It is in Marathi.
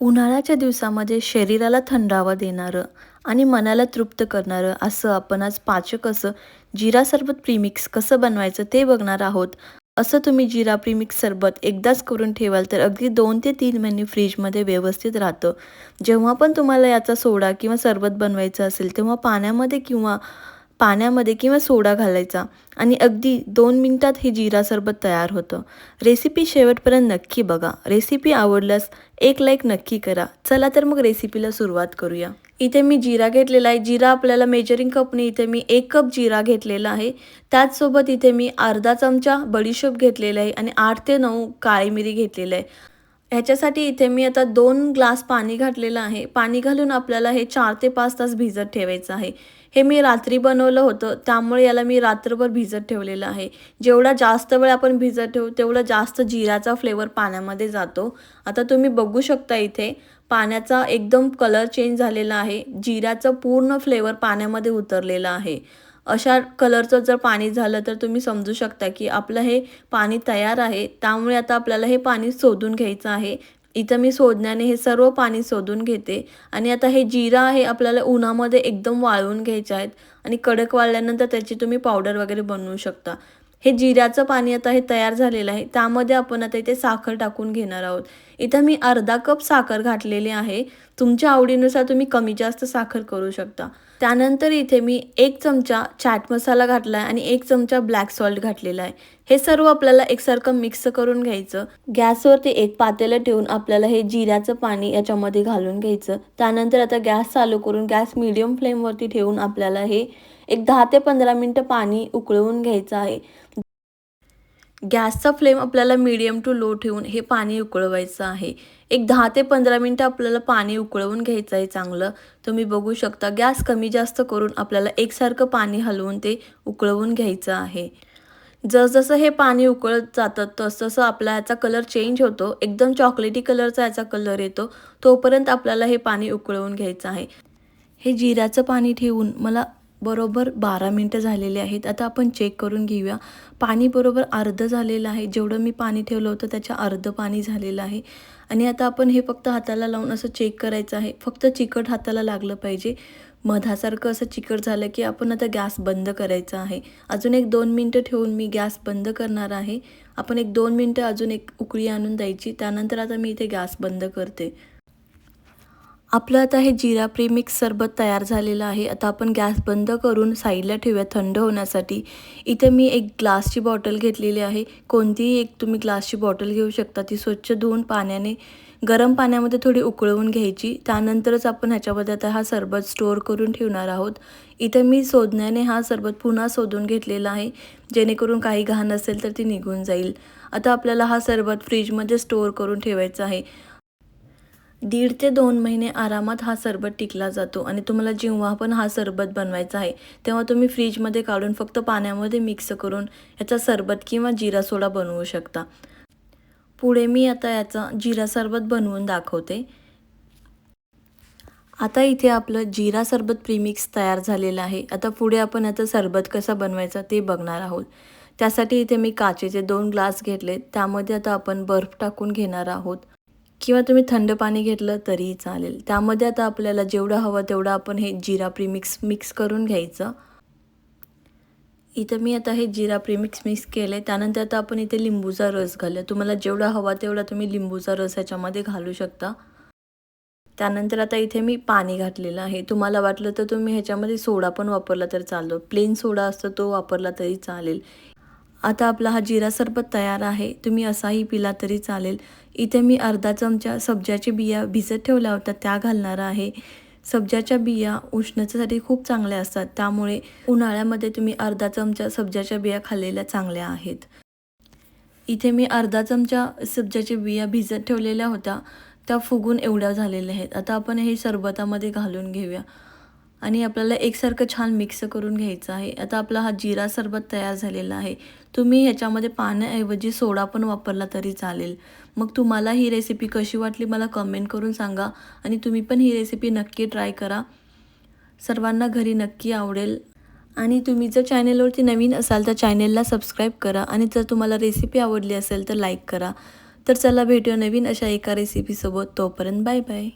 उन्हाळ्याच्या दिवसामध्ये शरीराला थंडावा देणारं आणि मनाला तृप्त करणारं असं आपण आज पाचक असं जिरा सरबत प्रीमिक्स कसं बनवायचं ते बघणार आहोत. असं तुम्ही जिरा प्रीमिक्स सरबत एकदाच करून ठेवाल तर अगदी दोन ते तीन महिने फ्रीजमध्ये व्यवस्थित राहतं. जेव्हा पण तुम्हाला याचा सोडा किंवा सरबत बनवायचं असेल तेव्हा पाण्यामध्ये किंवा पाण्यामध्ये किंवा सोडा घालायचा आणि अगदी दोन मिनटात हे जिरा सरबत तयार होतं. रेसिपी शेवटपर्यंत नक्की बघा. रेसिपी आवडल्यास एक लाईक नक्की करा. चला तर मग रेसिपीला सुरुवात करूया. इथे मी जिरा घेतलेला आहे. जिरा आपल्याला मेजरिंग कपने इथे मी एक कप जिरा घेतलेला आहे. त्याचसोबत इथे मी अर्धा चमचा बडीशोप घेतलेला आहे आणि आठ ते नऊ काळी मिरी घेतलेलं आहे. ह्याच्यासाठी इथे मी आता दोन ग्लास पाणी घातलेलं आहे. पाणी घालून आपल्याला हे चार ते पाच तास भिजत ठेवायचं आहे. हे मी रात्री बनवलं होतं त्यामुळे याला मी रात्रभर भिजत ठेवलेलं आहे. जेवढा जास्त वेळ आपण भिजत ठेवू तेवढा जास्त जिराचा फ्लेवर पाण्यामध्ये जातो. आता तुम्ही बघू शकता इथे पाण्याचा एकदम कलर चेंज झालेला आहे. जिऱ्याचं पूर्ण फ्लेवर पाण्यामध्ये उतरलेलं आहे. अशा कलरचं जर पाणी झालं तर तुम्ही समजू शकता की आपलं हे पाणी तयार आहे. त्यामुळे आता आपल्याला हे पाणी शोधून घ्यायचं आहे. इथं मी सोडण्याने हे सर्व पाणी शोधून घेते. आणि आता हे जिरा आहे आपल्याला उन्हामध्ये एकदम वाळवून घ्यायचे आहेत. आणि कडक वाळल्यानंतर त्याची तुम्ही पावडर वगैरे बनवू शकता. हे जिऱ्याचं पाणी आता हे तयार झालेलं आहे. त्यामध्ये आपण आता इथे साखर टाकून घेणार आहोत. इथं मी अर्धा कप साखर घातलेली आहे. तुमच्या आवडीनुसार तुम्ही कमी जास्त साखर करू शकता. त्यानंतर इथे मी एक चमचा चाट मसाला घातला आहे आणि एक चमचा ब्लॅक सॉल्ट घातलेला आहे. हे सर्व आपल्याला एकसारखं मिक्स करून घ्यायचं. गॅसवरती एक पातेलं ठेवून आपल्याला हे जिऱ्याचं पाणी याच्यामध्ये घालून घ्यायचं. त्यानंतर आता गॅस चालू करून गॅस मिडियम फ्लेमवरती ठेवून आपल्याला हे एक दहा ते पंधरा मिनटं पाणी उकळवून घ्यायचं आहे. गॅसचा फ्लेम आपल्याला मीडियम टू लो ठेवून हे पाणी उकळवायचं आहे. एक दहा ते पंधरा मिनटं आपल्याला पाणी उकळवून घ्यायचं आहे चांगलं. तुम्ही बघू शकता गॅस कमी जास्त करून आपल्याला एकसारखं पाणी हलवून ते उकळवून घ्यायचं आहे. जसजसं हे पाणी उकळत जातं तसतसं आपला याचा कलर चेंज होतो. एकदम चॉकलेटी कलरचा याचा कलर येतो. तोपर्यंत आपल्याला हे पाणी उकळवून घ्यायचं आहे. हे जिऱ्याचं पाणी ठेवून मला बरोबर बारा मिनटं झालेले आहेत. आता आपण चेक करून घेऊया. पाणी बरोबर अर्धं झालेलं आहे. जेवढं मी पाणी ठेवलं होतं त्याच्या अर्धं पाणी झालेलं आहे. आणि आता आपण हे फक्त हाताला लावून असं चेक करायचं आहे. फक्त चिकट हाताला लागलं पाहिजे. मधासारखं असं चिकट झालं की आपण आता गॅस बंद करायचा आहे. अजून एक दोन मिनटं ठेवून मी गॅस बंद करणार आहे. आपण एक दोन मिनटं अजून एक उकळी आणून द्यायची. त्यानंतर आता मी इथे गॅस बंद करते. आपलं आता हे जिरा प्रीमिक्स सरबत तयार झालेलं आहे. आता आपण गॅस बंद करून साईडला ठेवूया थंड होण्यासाठी. इथे मी एक ग्लासची बॉटल घेतलेली आहे. कोणतीही एक तुम्ही ग्लासची बॉटल घेऊ शकता. ती स्वच्छ धुवून पाण्याने गरम पाण्यामध्ये थोडी उकळवून घ्यायची. त्यानंतरच आपण ह्याच्यामध्ये आता हा सरबत स्टोअर करून ठेवणार आहोत. इथं मी शोधण्याने हा सरबत पुन्हा शोधून घेतलेला आहे. जेणेकरून काही घाण असेल तर ती निघून जाईल. आता आपल्याला हा सरबत फ्रीजमध्ये स्टोअर करून ठेवायचा आहे. दीड ते दोन महिने आरामात हा सरबत टिकला जातो आणि तुम्हाला जेव्हा पण हा सरबत बनवायचा आहे तेव्हा तुम्ही फ्रीजमध्ये काढून फक्त पाण्यामध्ये मिक्स करून याचा सरबत किंवा जिरा सोडा बनवू शकता. पुढे मी आता याचा जिरा सरबत बनवून दाखवते. आता इथे आपलं जिरा सरबत प्रीमिक्स तयार झालेलं आहे. आता पुढे आपण याचा सरबत कसा बनवायचा ते बघणार आहोत. त्यासाठी इथे मी काचेचे दोन ग्लास घेतले त्यामध्ये आता आपण बर्फ टाकून घेणार आहोत. किंवा तुम्ही थंड पाणी घेतलं तरीही चालेल. त्यामध्ये आता आपल्याला जेवढं हवं तेवढं आपण हे जिरा प्रीमिक्स मिक्स करून घ्यायचं. इथं मी आता हे जिरा प्रीमिक्स मिक्स केले त्यानंतर आता आपण इथे लिंबूचा रस घालूया. तुम्हाला जेवढा हवा तेवढा तुम्ही लिंबूचा रस ह्याच्यामध्ये घालू शकता. त्यानंतर आता इथे मी पाणी घातलेलं आहे. तुम्हाला वाटलं तर तुम्ही ह्याच्यामध्ये सोडा पण वापरला तर चालतो. प्लेन सोडा असतो तो वापरला तरी चालेल. आता आपला हा जिरा सरबत तयार आहे. तुम्ही असाही पिला तरी चालेल. इथे मी अर्धा चमचा सब्जाच्या बिया भिजत ठेवल्या होत्या त्या घालणार आहे. सब्जाच्या बिया उष्णतेसाठी खूप चांगल्या असतात. त्यामुळे उन्हाळ्यामध्ये तुम्ही अर्धा चमचा सब्जाच्या बिया खाल्लेल्या चांगल्या आहेत. इथे मी अर्धा चमचा सब्जाच्या बिया भिजत ठेवलेल्या होत्या. त्या फुगून एवढ्या झालेल्या आहेत. आता आपण हे सरबतामध्ये घालून घेऊया. आणि आपल्याला एकसारखं छान मिक्स करून घ्यायचं आहे. आता आपला हा जिरा सरबत तयार झालेला आहे. तुम्ही ह्याच्यामध्ये पाण्याऐवजी सोडा पण वापरला तरी चालेल. मग तुम्हाला ही रेसिपी कशी वाटली मला कमेंट करून सांगा आणि तुम्ही पण ही रेसिपी नक्की ट्राय करा. सर्वांना घरी नक्की आवडेल. आणि तुम्ही जर चॅनेलवरती नवीन असाल तर चॅनेलला सबस्क्राईब करा आणि जर तुम्हाला रेसिपी आवडली असेल तर लाईक करा. तर चला भेटूया नवीन अशा एका रेसिपीसोबत तोपर्यंत बाय बाय